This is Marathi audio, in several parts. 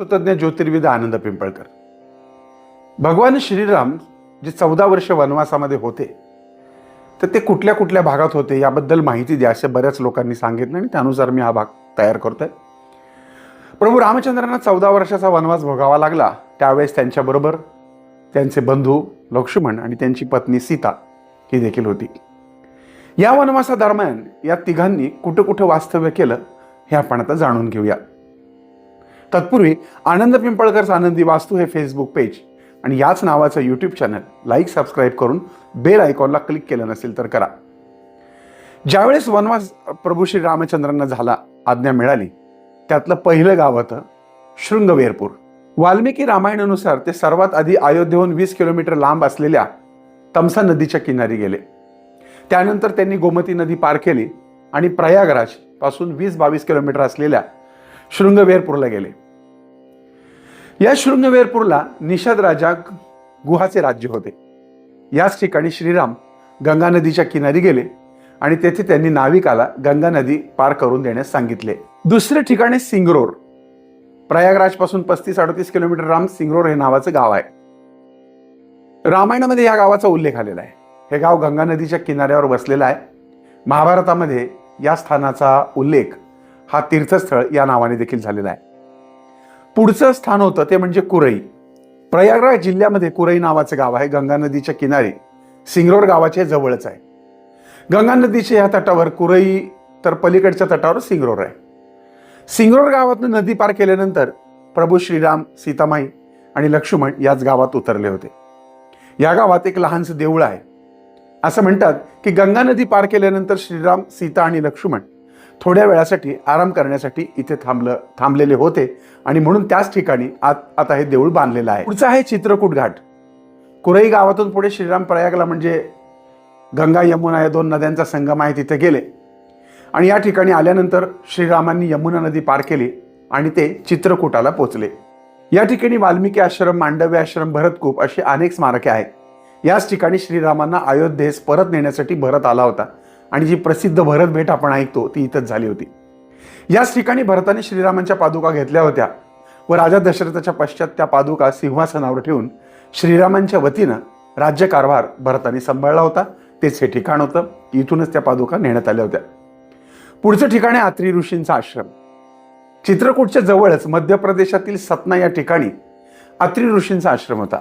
तज्ज्ञ ज्योतिर्विद आनंद पिंपळकर. भगवान श्रीराम जे चौदा वर्ष वनवासामध्ये होते तर ते कुठल्या कुठल्या भागात होते याबद्दल माहिती द्या असे बऱ्याच लोकांनी सांगितलं आणि त्यानुसार मी हा भाग तयार करतोय. प्रभू रामचंद्रांना चौदा वर्षाचा वनवास भोगावा लागला त्यावेळेस त्यांच्याबरोबर त्यांचे बंधू लक्ष्मण आणि त्यांची पत्नी सीता ही देखील होती. या वनवासादरम्यान या तिघांनी कुठं कुठं वास्तव्य केलं हे आपण आता जाणून घेऊया. तत्पूर्वी आनंद पिंपळकर आनंदी वास्तू हे फेसबुक पेज आणि याच नावाचं यूट्यूब चॅनल लाईक सबस्क्राईब करून बेल आयकॉनला क्लिक केलं नसेल तर करा. ज्यावेळेस वनवास प्रभू श्री रामचंद्रांना झाला आज्ञा मिळाली त्यातलं पहिलं गाव होतं शृंगवेरपूर. वाल्मिकी रामायणानुसार ते सर्वात आधी अयोध्येहून वीस किलोमीटर लांब असलेल्या तमसा नदीच्या किनारी गेले. त्यानंतर त्यांनी गोमती नदी पार केली आणि प्रयागराजपासून वीस बावीस किलोमीटर असलेल्या शृंगवेरपूरला गेले. या शृंगवेरपूरला निषाद राजा गुहाचे राज्य होते. याच ठिकाणी श्रीराम गंगा नदीच्या किनारी गेले आणि तेथे त्यांनी नाविकाला गंगा नदी पार करून देण्यास सांगितले. दुसरे ठिकाणी सिंगरोर प्रयागराजपासून पस्तीस अडतीस किलोमीटर राम सिंगरोर हे नावाचं गाव आहे. रामायणामध्ये या गावाचा उल्लेख आलेला आहे. हे गाव गंगा नदीच्या किनाऱ्यावर वसलेलं आहे. महाभारतामध्ये या स्थानाचा उल्लेख हा तीर्थस्थळ या नावाने देखील झालेला आहे. पुढचं स्थान होतं ते म्हणजे कुरई. प्रयागराज जिल्ह्यामध्ये कुरई नावाचं गाव आहे. गंगा नदीच्या किनारी सिंगरोड गावाच्या जवळच आहे. गंगा नदीच्या ह्या तटावर कुरई तर पलीकडच्या तटावर सिंगरोर आहे. सिंगरोर गावातून नदी पार केल्यानंतर प्रभू श्रीराम सीतामाई आणि लक्ष्मण याच गावात उतरले होते. या गावात एक लहानसं देऊळ आहे. असं म्हणतात की गंगा नदी पार केल्यानंतर श्रीराम सीता आणि लक्ष्मण थोड्या वेळासाठी आराम करण्यासाठी इथे थांबलं थांबलेले होते. आणि म्हणून त्याच ठिकाणी आत आता हे देऊळ बांधलेलं आहे. पुढचं आहे चित्रकूट घाट. कुरई गावातून पुढे श्रीराम प्रयागला म्हणजे गंगा यमुना या दोन नद्यांचा संगम आहे तिथे गेले. आणि या ठिकाणी आल्यानंतर श्रीरामांनी यमुना नदी पार केली आणि ते चित्रकूटाला पोचले. या ठिकाणी वाल्मिकी आश्रम मांडव्य आश्रम भरतकूप अशी अनेक स्मारके आहेत. याच ठिकाणी श्रीरामांना अयोध्येस परत नेण्यासाठी भरत आला होता. आणि जी प्रसिद्ध भरत भेट आपण ऐकतो ती इथंच झाली होती. याच ठिकाणी भरताने श्रीरामांच्या पादुका घेतल्या होत्या व राजा दशरथाच्या पश्चात त्या पादुका सिंहासनावर ठेवून श्रीरामांच्या वतीनं राज्यकारभार भरताने सांभाळला होता. तेच हे ठिकाण होतं. इथूनच त्या पादुका नेण्यात आल्या होत्या. पुढचं ठिकाण आहे आत्री ऋषींचा आश्रम. चित्रकूटच्या जवळच मध्य प्रदेशातील सतना या ठिकाणी आत्री ऋषींचा आश्रम होता.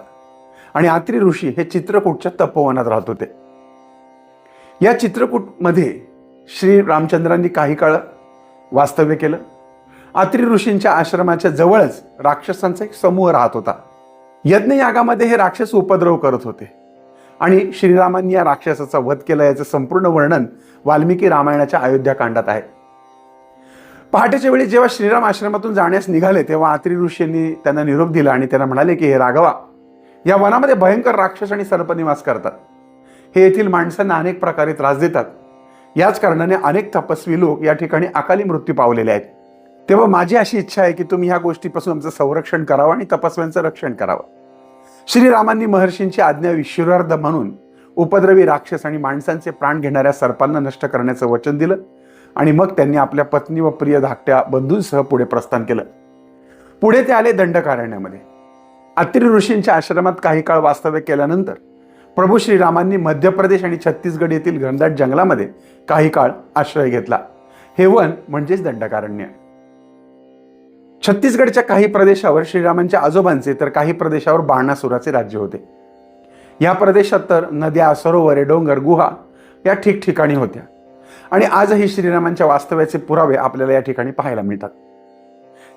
आणि आत्री ऋषी हे चित्रकूटच्या तपोवनात राहत होते. या चित्रकूटमध्ये श्री रामचंद्रांनी काही काळ वास्तव्य केलं. आत्री ऋषींच्या आश्रमाच्या जवळच राक्षसांचा एक समूह राहत होता. यज्ञयागामध्ये हे राक्षस उपद्रव करत होते. आणि श्रीरामांनी या राक्षसाचा वध केला याचं संपूर्ण वर्णन वाल्मिकी रामायणाच्या अयोध्याकांडात आहे. पहाटेच्या वेळी जेव्हा श्रीराम आश्रमातून जाण्यास निघाले तेव्हा आत्री ऋषींनी त्यांना निरोप दिला आणि त्यांना म्हणाले की हे राघवा या वनामध्ये भयंकर राक्षस आणि सर्पनिवास करतात. हे येथील माणसांना अनेक प्रकारे त्रास देतात. याच कारणाने अनेक तपस्वी लोक या ठिकाणी अकाली मृत्यू पावलेले आहेत. तेव्हा माझी अशी इच्छा आहे की तुम्ही ह्या गोष्टीपासून आमचं संरक्षण करावं आणि तपस्व्यांचं रक्षण करावं. श्रीरामांनी महर्षींची आज्ञा विश्वार्ध म्हणून उपद्रवी राक्षस आणि माणसांचे प्राण घेणाऱ्या सर्पांना नष्ट करण्याचं वचन दिलं आणि मग त्यांनी आपल्या पत्नी व प्रिय धाकट्या बंधूंसह पुढे प्रस्थान केलं. पुढे ते आले दंडकारण्यामध्ये. अत्रि ऋषींच्या आश्रमात काही काळ वास्तव्य केल्यानंतर प्रभू श्रीरामांनी मध्य प्रदेश आणि छत्तीसगड येथील घनदाट जंगलामध्ये काही काळ आश्रय घेतला. हे वन म्हणजेच दंडकारण्य. छत्तीसगडच्या काही प्रदेशावर श्रीरामांच्या आजोबांचे तर काही प्रदेशावर बाणासुराचे राज्य होते. या प्रदेशात तर नद्या सरोवरे डोंगर गुहा या ठिकठिकाणी होत्या. आणि आजही श्रीरामांच्या वास्तव्याचे पुरावे आपल्याला या ठिकाणी पाहायला मिळतात.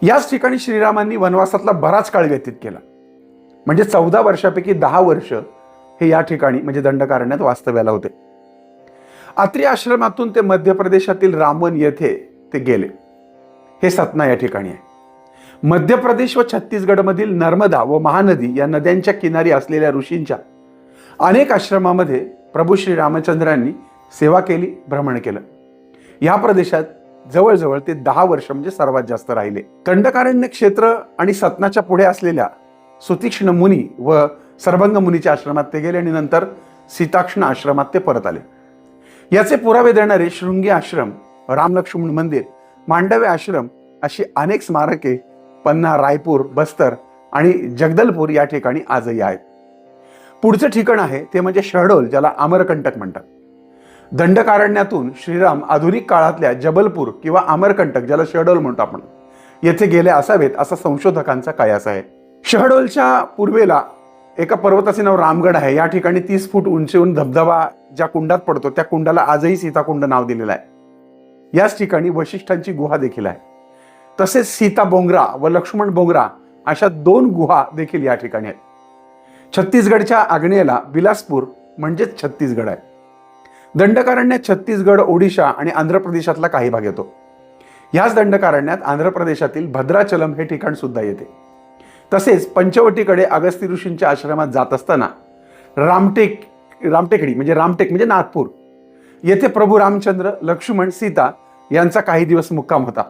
याच ठिकाणी श्रीरामांनी वनवासातला बराच काळ व्यतीत केला. म्हणजे चौदा वर्षापैकी दहा वर्ष हे या ठिकाणी म्हणजे दंडकारण्यात वास्तव्याला होते. आत्री आश्रमातून ते मध्य प्रदेशातील रामन येथे ते गेले. हे सतना या ठिकाणी आहे. मध्य प्रदेश व छत्तीसगडमधील नर्मदा व महानदी या नद्यांच्या किनारी असलेल्या ऋषींच्या अनेक आश्रमामध्ये प्रभू श्री रामचंद्रांनी सेवा केली भ्रमण केलं. या प्रदेशात जवळजवळ ते दहा वर्ष म्हणजे सर्वात जास्त राहिले. दंडकारण्य क्षेत्र आणि सतनाच्या पुढे असलेल्या सुतीक्ष्ण मुनी व सर्वंग मुनीच्या आश्रमात ते गेले आणि नंतर सीताक्ष्ण आश्रमात ते परत आले. याचे पुरावे देणारे शृंगी आश्रम रामलक्ष्मण मंदिर मांडव्य आश्रम अशी अनेक स्मारके पन्ना रायपूर बस्तर आणि जगदलपूर या ठिकाणी आजही आहेत. पुढचं ठिकाण आहे ते म्हणजे शहडोल ज्याला अमरकंटक म्हणतात. दंडकारण्यातून श्रीराम आधुनिक काळातल्या जबलपूर किंवा अमरकंटक ज्याला शहडोल म्हणतो आपण येथे गेले असावेत असा संशोधकांचा कयास आहे. शहडोलच्या पूर्वेला एका पर्वताचे नाव रामगड आहे. या ठिकाणी तीस फूट उंचीहून धबधबा ज्या कुंडात पडतो त्या कुंडाला आजही सीताकुंड नाव दिलेलं आहे. याच ठिकाणी वशिष्ठांची गुहा देखील आहे. तसेच सीता बोंगरा व लक्ष्मण बोंगरा अशा दोन गुहा देखील या ठिकाणी आहेत. छत्तीसगडच्या आग्नेयेला बिलासपूर म्हणजेच छत्तीसगड आहे. दंडकारण्यात छत्तीसगड ओडिशा आणि आंध्र प्रदेशातला काही भाग येतो. याच दंडकारण्यात आंध्र प्रदेशातील भद्राचलम हे ठिकाण सुद्धा येते. तसेच पंचवटीकडे अगस्ती ऋषींच्या आश्रमात जात असताना रामटेक रामटेकडी म्हणजे रामटेक म्हणजे नागपूर येथे प्रभू रामचंद्र लक्ष्मण सीता यांचा काही दिवस मुक्काम होता.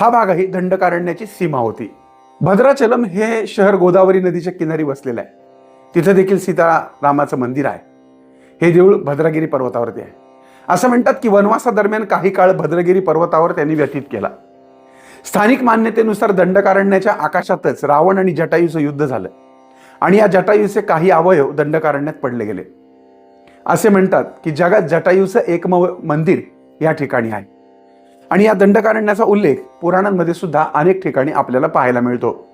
हा भागही दंडकारण्याची सीमा होती. भद्राचलम हे शहर गोदावरी नदीच्या किनारी वसलेलं आहे. तिथं देखील सीतारामाचं मंदिर आहे. हे देऊळ भद्रगिरी पर्वतावरती आहे. असं म्हणतात की वनवासादरम्यान काही काळ भद्रगिरी पर्वतावर त्यांनी व्यतीत केला. स्थानिक मान्यतेनुसार दंडकारण्याच्या आकाशातच रावण आणि जटायूचं युद्ध झालं. आणि या जटायूचे काही अवयव दंडकारण्यात पडले गेले. असे म्हणतात की जगात जटायूचं एकमेव मंदिर या ठिकाणी आहे. आणि या दंडकारण्याचा उल्लेख पुराणांमध्ये सुद्धा अनेक ठिकाणी आपल्याला पाहायला मिळतो.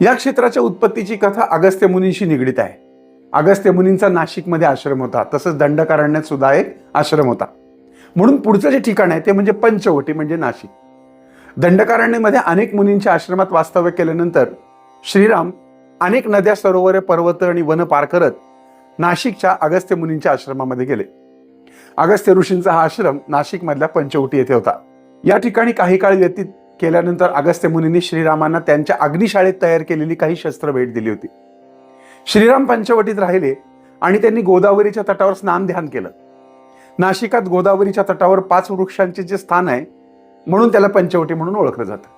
या क्षेत्राच्या उत्पत्तीची कथा अगस्त्य मुनींशी निगडीत आहे. अगस्त्य मुनींचा नाशिकमध्ये आश्रम होता तसंच दंडकारण्यात सुद्धा एक आश्रम होता. म्हणून पुढचं जे ठिकाण आहे ते म्हणजे पंचवटी म्हणजे नाशिक. दंडकारण्यमध्ये अनेक मुनींच्या आश्रमात वास्तव्य केल्यानंतर श्रीराम अनेक नद्या सरोवरे पर्वत आणि वन पार करत नाशिकच्या अगस्त्य मुनींच्या आश्रमामध्ये गेले. अगस्त्य ऋषींचा हा आश्रम नाशिकमधल्या पंचवटी येथे होता. या ठिकाणी काही काळ व्यतीत केल्यानंतर अगस्त्य मुनींनी श्रीरामांना त्यांच्या अग्निशाळेत तयार केलेली काही शस्त्र भेट दिली होती. श्रीराम पंचवटीत राहिले आणि त्यांनी गोदावरीच्या तटावर स्नान ध्यान केलं. नाशिकात गोदावरीच्या तटावर पाच वृक्षांचे जे स्थान आहे म्हणून त्याला पंचवटी म्हणून ओळखलं जातं.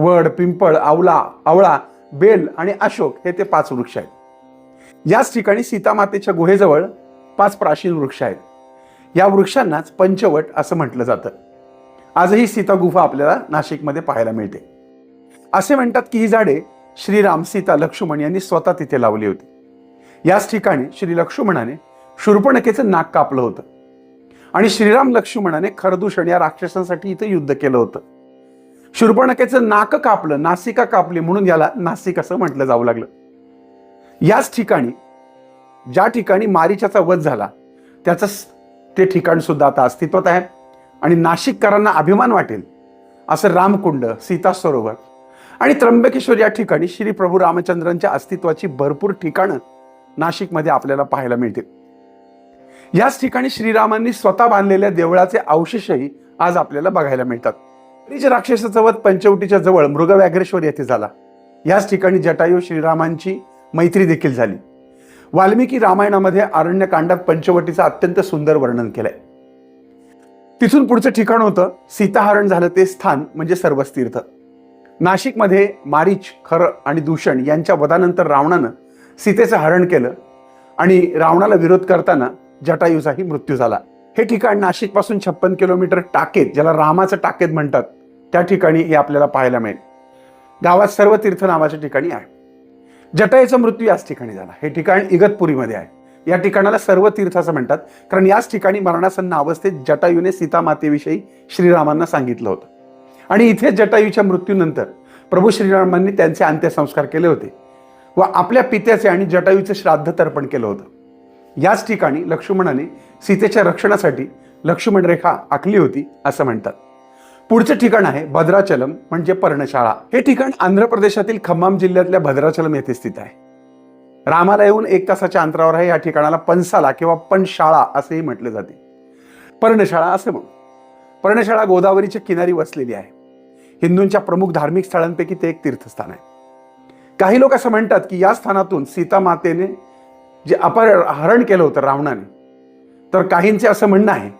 वड पिंपळ आवला आवळा बेल आणि अशोक हे ते पाच वृक्ष आहेत. याच ठिकाणी सीतामातेच्या गुहेजवळ पाच प्राचीन वृक्ष आहेत. या वृक्षांनाच पंचवट असं म्हटलं जातं. आजही सीता गुफा आपल्याला नाशिकमध्ये पाहायला मिळते. असे म्हणतात की ही झाडे श्रीराम सीता लक्ष्मण यांनी स्वतः तिथे लावली होती. याच ठिकाणी श्री लक्ष्मणाने शूर्पणखेचं नाक कापलं होतं. आणि श्रीराम लक्ष्मणाने खरदूषण या राक्षसांसाठी इथं युद्ध केलं होतं. शूर्पणखेचं नाक कापलं नासिका कापली म्हणून याला नासिक असं म्हटलं जाऊ लागलं. याच ठिकाणी ज्या ठिकाणी मारीच्याचा वध झाला त्याचं ते ठिकाण सुद्धा आता अस्तित्वात आहे. आणि नाशिककरांना अभिमान वाटेल असं रामकुंड सीता सरोवर आणि त्र्यंबकेश्वर या ठिकाणी श्री प्रभू रामचंद्रांच्या अस्तित्वाची भरपूर ठिकाणं नाशिकमध्ये आपल्याला पाहायला मिळतील. याच ठिकाणी श्रीरामांनी स्वतः बांधलेल्या देवळाचे अवशेषही आज आपल्याला बघायला मिळतात. रिज राक्षसाचा वध पंचवटीच्या जवळ मृगव्याघ्रेश्वर येथे झाला. याच ठिकाणी जटायू श्रीरामांची मैत्री देखील झाली. वाल्मिकी रामायणामध्ये अरण्यकांडात पंचवटीचं अत्यंत सुंदर वर्णन केलंय. तिथून पुढचं ठिकाण होतं सीताहरण झालं ते स्थान म्हणजे सर्वस्तीर्थ नाशिकमध्ये मारीच खर आणि दूषण यांच्या वधानंतर रावणानं सीतेचं हरण केलं आणि रावणाला विरोध करताना जटायूचाही मृत्यू झाला. हे ठिकाण नाशिकपासून छप्पन किलोमीटर टाकेत ज्याला रामाचं टाकेत म्हणतात त्या ठिकाणी हे आपल्याला पाहायला मिळेल. गावात सर्व तीर्थ नावाच्या ठिकाणी आहे. जटायूचा मृत्यू याच ठिकाणी झाला. हे ठिकाण इगतपुरीमध्ये आहे. या ठिकाणाला सर्व तीर्थ असं म्हणतात कारण याच ठिकाणी मरणासन्न अवस्थेत जटायूने सीतामातेविषयी श्रीरामांना सांगितलं होतं. आणि इथे जटायूच्या मृत्यूनंतर प्रभू श्रीरामांनी त्यांचे अंत्यसंस्कार केले होते. व आपल्या पित्याचे आणि जटायूचे श्राद्ध तर्पण केलं होतं. याच ठिकाणी लक्ष्मणाने सीतेच्या रक्षणासाठी लक्ष्मण रेखा आखली होती असं म्हणतात. पुढचं ठिकाण आहे भद्राचलम म्हणजे पर्णशाळा. हे ठिकाण आंध्र प्रदेशातील खम्माम जिल्ह्यातल्या भद्राचलम येथे स्थित आहे. रामाला येऊन एक तासाच्या अंतरावर आहे या ठिकाणाला पंसाला किंवा पणशाळा असेही म्हटले जाते. पर्णशाळा असे म्हणून पर्णशाळा गोदावरीच्या किनारी वसलेली आहे. हिंदूंच्या प्रमुख धार्मिक स्थळांपैकी ते एक तीर्थस्थान आहे. काही लोक असं म्हणतात की या स्थानातून सीता मातेने जे अपहरण केलं होतं रावणाने तर काहींचे असं म्हणणं आहे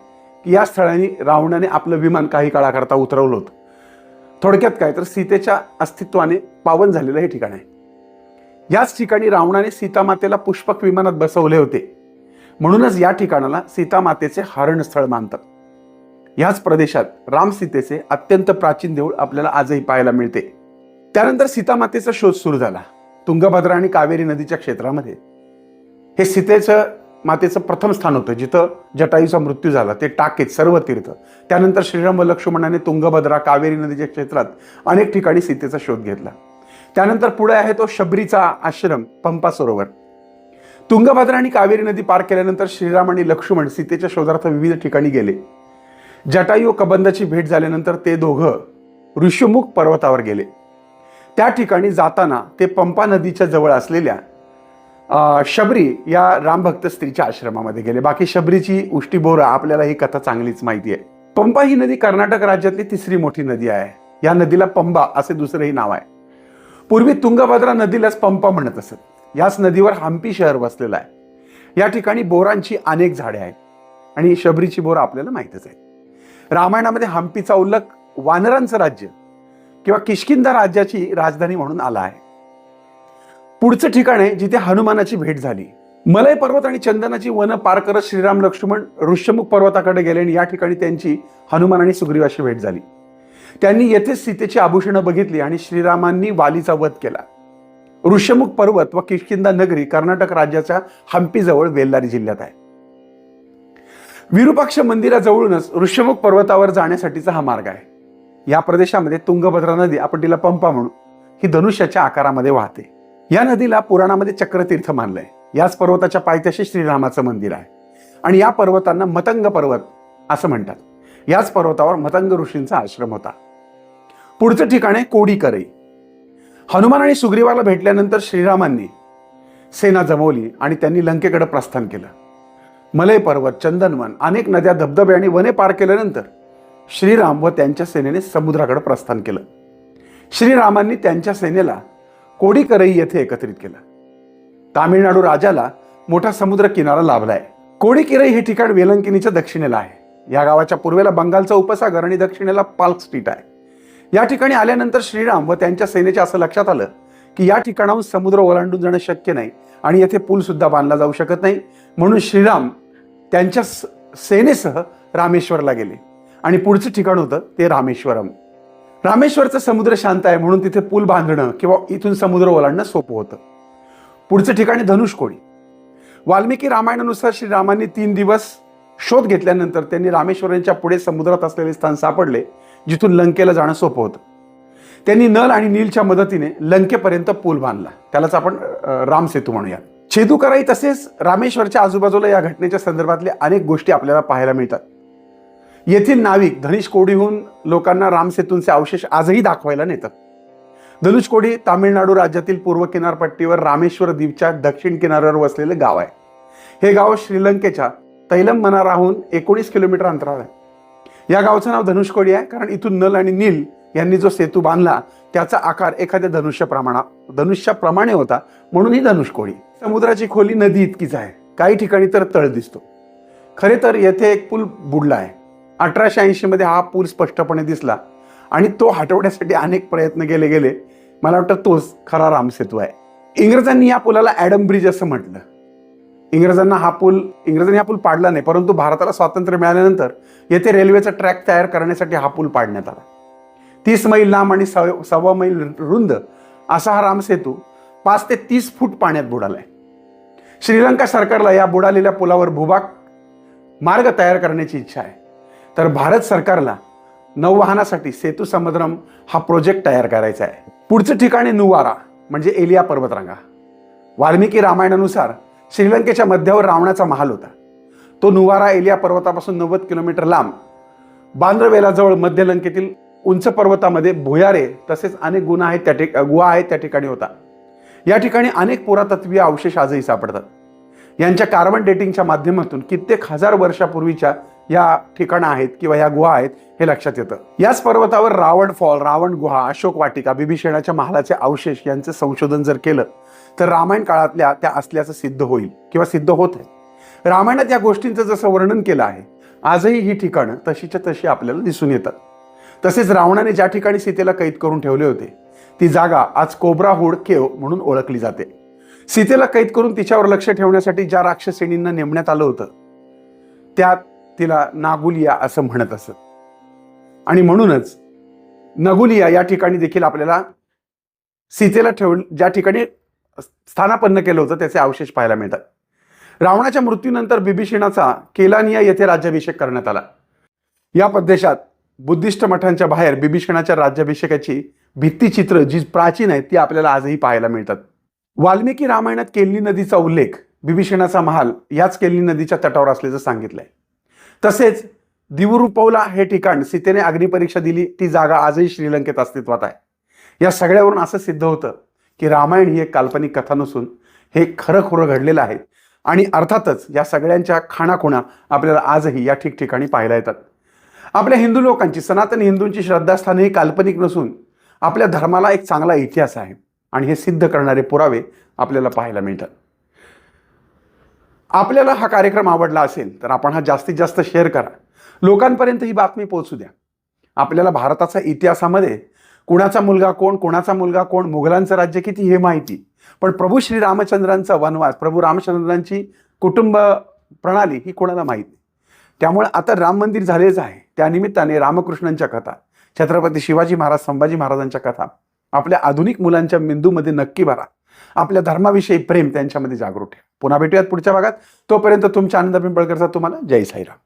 की या स्थळांनी रावणाने आपलं विमान काही काळाकरता उतरवलं होतं. थोडक्यात काय तर सीतेच्या अस्तित्वाने पावन झालेलं हे ठिकाण आहे. याच ठिकाणी रावणाने सीतामातेला पुष्पक विमानात बसवले होते. म्हणूनच या ठिकाणाला सीतामातेचे हरण स्थळ मानतात. याच प्रदेशात राम सीतेचे अत्यंत प्राचीन देऊळ आपल्याला आजही पाहायला मिळते. त्यानंतर सीतामातेचा शोध सुरू झाला. तुंगभद्रा आणि कावेरी नदीच्या क्षेत्रामध्ये. हे सीतेचं मातेचं प्रथम स्थान होतं जिथं जटायूचा मृत्यू झाला. ते टाकेत सर्व तीर्थ. त्यानंतर श्रीराम व लक्ष्मणाने तुंगभद्रा कावेरी नदीच्या क्षेत्रात अनेक ठिकाणी सीतेचा शोध घेतला. त्यानंतर पुढे आहे तो शबरीचा आश्रम पंपा सरोवर तुंगभद्रा आणि कावेरी नदी पार केल्यानंतर श्रीराम आणि लक्ष्मण सीतेच्या शोधार्थ विविध ठिकाणी गेले. जटायू कबंदाची भेट झाल्यानंतर ते दोघं ऋष्यमुख पर्वतावर गेले. त्या ठिकाणी जाताना ते पंपा नदीच्या जवळ असलेल्या शबरी या रामभक्त स्त्रीच्या आश्रमामध्ये गेले. बाकी शबरीची उष्टी बोरा आपल्याला ही कथा चांगलीच माहिती आहे. पंपा ही नदी कर्नाटक राज्यातली तिसरी मोठी नदी आहे. या नदीला पंबा असे दुसरेही नाव आहे. पूर्वी तुंगभद्रा नदीलाच पंपा म्हणत असत. याच नदीवर हम्पी शहर वसलेलं आहे. या ठिकाणी बोरांची अनेक झाडे आहेत. आणि शबरीची बोर आपल्याला माहितच आहे रामायणामध्ये हम्पीचा उल्लेख वानरांचं राज्य किंवा किशकिंदा राज्याची राजधानी म्हणून आला आहे. पुढचं ठिकाण आहे जिथे हनुमानाची भेट झाली. मलय पर्वत आणि चंदनाची वनं पार करत श्रीराम लक्ष्मण ऋष्यमुख पर्वताकडे गेले आणि या ठिकाणी त्यांची हनुमान आणि सुग्रीवाशी भेट झाली. त्यांनी येथेच सीतेची आभूषणं बघितली आणि श्रीरामांनी वालीचा वध केला. ऋष्यमुख पर्वत व किष्किंदा नगरी कर्नाटक राज्याच्या हम्पीजवळ वेल्लारी जिल्ह्यात आहे. विरूपाक्ष मंदिराजवळूनच ऋष्यमुख पर्वतावर जाण्यासाठीचा हा मार्ग आहे. या प्रदेशामध्ये तुंगभद्रा नदी आपण तिला पंपा म्हणू. ही धनुष्याच्या आकारामध्ये वाहते. या नदीला पुराणामध्ये चक्रतीर्थ मानलंय. याच पर्वताच्या पायथ्याशी श्रीरामाचं मंदिर आहे. आणि या पर्वतांना मतंग पर्वत असं म्हणतात. याच पर्वतावर मतंग ऋषींचा आश्रम होता. पुढचं ठिकाण आहे कोडीकरई. हनुमान आणि सुग्रीवाला भेटल्यानंतर श्रीरामांनी सेना जमवली आणि त्यांनी लंकेकडे प्रस्थान केलं. मलय पर्वत चंदनवन अनेक नद्या धबधबे आणि वने पार केल्यानंतर श्रीराम व त्यांच्या सेनेने समुद्राकडे प्रस्थान केलं. श्रीरामांनी त्यांच्या सेनेला कोडीकरई येथे एकत्रित केलं. तामिळनाडू राजाला मोठा समुद्र किनारा लाभलाय. कोडीकिरई हे ठिकाण वेलंकिनीच्या दक्षिणेला आहे. या गावाच्या पूर्वेला बंगालचा उपसागर आणि दक्षिणेला पाल्क स्ट्रीट आहे. या ठिकाणी आल्यानंतर श्रीराम व त्यांच्या सेनेच्या असं लक्षात आलं की या ठिकाणाहून समुद्र ओलांडून जाणं शक्य नाही आणि येथे पूल सुद्धा बांधला जाऊ शकत नाही. म्हणून श्रीराम त्यांच्या स- सेनेसह रामेश्वरला गेले आणि पुढचं ठिकाण होतं ते रामेश्वरम. रामेश्वरचं समुद्र शांत आहे म्हणून तिथे पूल बांधणं किंवा इथून समुद्र ओलांडणं सोपं होतं. पुढचं ठिकाणी धनुषकोडी वाल्मिकी रामायणानुसार श्रीरामांनी तीन दिवस शोध घेतल्यानंतर त्यांनी रामेश्वरांच्या पुढे समुद्रात असलेले स्थान सापडले जिथून लंकेला जाणं सोपं होतं. त्यांनी नल आणि नीलच्या मदतीने लंकेपर्यंत पूल बांधला. त्यालाच आपण रामसेतू राम सेतू म्हणूया. छेदूकराई तसेच रामेश्वरच्या आजूबाजूला या घटनेच्या संदर्भातल्या अनेक गोष्टी आपल्याला पाहायला मिळतात. येथील नाविक धनुष कोडीहून लोकांना रामसेतूंचे अवशेष आजही दाखवायला नेतात. धनुषकोडी तामिळनाडू राज्यातील पूर्व किनारपट्टीवर रामेश्वर द्वीपच्या दक्षिण किनाऱ्यावर वसलेले गाव आहे. हे गाव श्रीलंकेच्या तैलम मनाराहून एकोणीस किलोमीटर अंतरावर आहे. या गावचं नाव धनुषकोडी आहे कारण इथून नल आणि नील यांनी जो सेतू बांधला त्याचा आकार एखाद्या धनुष्यप्रमाणा धनुष्याप्रमाणे होता म्हणून ही धनुषकोडी समुद्राची खोली नदी इतकीच आहे. काही ठिकाणी तर तळ दिसतो. खरे तर येथे एक पूल बुडला आहे. अठराशे ऐंशीमध्ये हा पूल स्पष्टपणे दिसला आणि तो हटवण्यासाठी अनेक प्रयत्न केले गेले. मला वाटतं तोच खरा रामसेतू आहे. इंग्रजांनी या पुलाला ॲडम ब्रिज असं म्हटलं. इंग्रजांना हा पूल इंग्रजांनी हा पूल पाडला नाही परंतु भारताला स्वातंत्र्य मिळाल्यानंतर येथे रेल्वेचा ट्रॅक तयार करण्यासाठी हा पूल पाडण्यात आला. तीस मैल लांब आणि सव सव्वा मैल रुंद असा हा रामसेतू पाच ते तीस फूट पाण्यात बुडाला आहे श्रीलंका सरकारला या बुडालेल्या पुलावर भूभाग मार्ग तयार करण्याची इच्छा आहे. तर भारत सरकारला नौवाहनासाठी सेतू समुद्रम हा प्रोजेक्ट तयार करायचा आहे. पुढचं ठिकाण आहे नुवारा म्हणजे एलिया पर्वतरांगा. वाल्मिकी रामायणानुसार श्रीलंकेच्या मध्यावर रावणाचा महाल होता. तो नुवारा एलिया पर्वतापासून नव्वद किलोमीटर लांब. बांद्रवेलाजवळ मध्य लंकेतील उंच पर्वतामध्ये भुयारे तसेच अनेक गुन्हा आहेत त्या ठिक गुहा आहेत त्या ठिकाणी होता. या ठिकाणी अनेक पुरातत्वीय अवशेष आजही सापडतात. यांच्या कार्बन डेटिंगच्या माध्यमातून कित्येक हजार वर्षापूर्वीच्या या ठिकाणं आहेत किंवा या गुहा आहेत हे लक्षात येतं. याच पर्वतावर रावण फॉल रावण गुहा अशोक वाटिका बिभीषणाच्या महालाचे अवशेष यांचं संशोधन जर केलं तर रामायण काळातल्या त्या असल्याचं सिद्ध होईल किंवा सिद्ध होत आहे. रामायणात या गोष्टींचं जसं वर्णन केलं आहे आजही ही ठिकाणं तशीच्या तशी आपल्याला दिसून येतात. तसेच रावणाने ज्या ठिकाणी सीतेला कैद करून ठेवले होते ती जागा आज कोब्रा हुड केव म्हणून ओळखली जाते. सीतेला कैद करून तिच्यावर लक्ष ठेवण्यासाठी ज्या राक्षसेनींना नेमण्यात आलं होतं त्यात तिला नागुलिया असं म्हणत असत. आणि म्हणूनच नगुलिया या ठिकाणी देखील आपल्याला सीतेला ठेव ज्या ठिकाणी स्थानापन्न केलं होतं त्याचे अवशेष पाहायला मिळतात. रावणाच्या मृत्यूनंतर बिभीषणाचा केलानिया येथे राज्याभिषेक करण्यात आला. या प्रदेशात बुद्धिस्ट मठांच्या बाहेर बिभीषणाच्या राज्याभिषेकाची भित्तीचित्र जी प्राचीन आहेत ती आपल्याला आजही पाहायला मिळतात. वाल्मिकी रामायणात केल्ली नदीचा उल्लेख बिभीषणाचा महाल याच केल्ली नदीच्या तटावर असल्याचं सांगितलंय. तसेच दिवरुपौला हे ठिकाण सीतेने अग्निपरीक्षा दिली ती जागा आजही श्रीलंकेत अस्तित्वात आहे. या सगळ्यावरून असं सिद्ध होतं की रामायण ही एक काल्पनिक कथा नसून हे खरं खुरं घडलेलं आहे. आणि अर्थातच या सगळ्यांच्या खाणाखुणा आपल्याला आजही या ठिकठिकाणी पाहायला येतात. आपल्या हिंदू लोकांची सनातन हिंदूंची श्रद्धास्थान ही काल्पनिक नसून आपल्या धर्माला एक चांगला इतिहास आहे. आणि हे सिद्ध करणारे पुरावे आपल्याला पाहायला मिळतात. आपल्याला हा कार्यक्रम आवडला असेल तर आपण हा जास्तीत जास्त शेअर करा. लोकांपर्यंत ही बातमी पोहोचू द्या. आपल्याला भारताचा इतिहासामध्ये कुणाचा मुलगा कोण कोणाचा मुलगा कोण मुघलांचं राज्य किती हे माहिती. पण प्रभू श्री रामचंद्रांचा वनवास प्रभू रामचंद्रांची कुटुंब प्रणाली ही कोणाला माहीत नाही. त्यामुळे आता राम मंदिर झालेच आहे. त्यानिमित्ताने रामकृष्णांच्या कथा छत्रपती शिवाजी महाराज संभाजी महाराजांच्या कथा आपल्या आधुनिक मुलांच्या मेंदूमध्ये नक्की भरा. आपल्या धर्माविषयी प्रेम त्यांच्यामध्ये जागृत ठेवा. पुन्हा भेटूयात पुढच्या भागात. तोपर्यंत तुमच्या आनंद पिंपळकरचा तुम्हाला जय साईराम.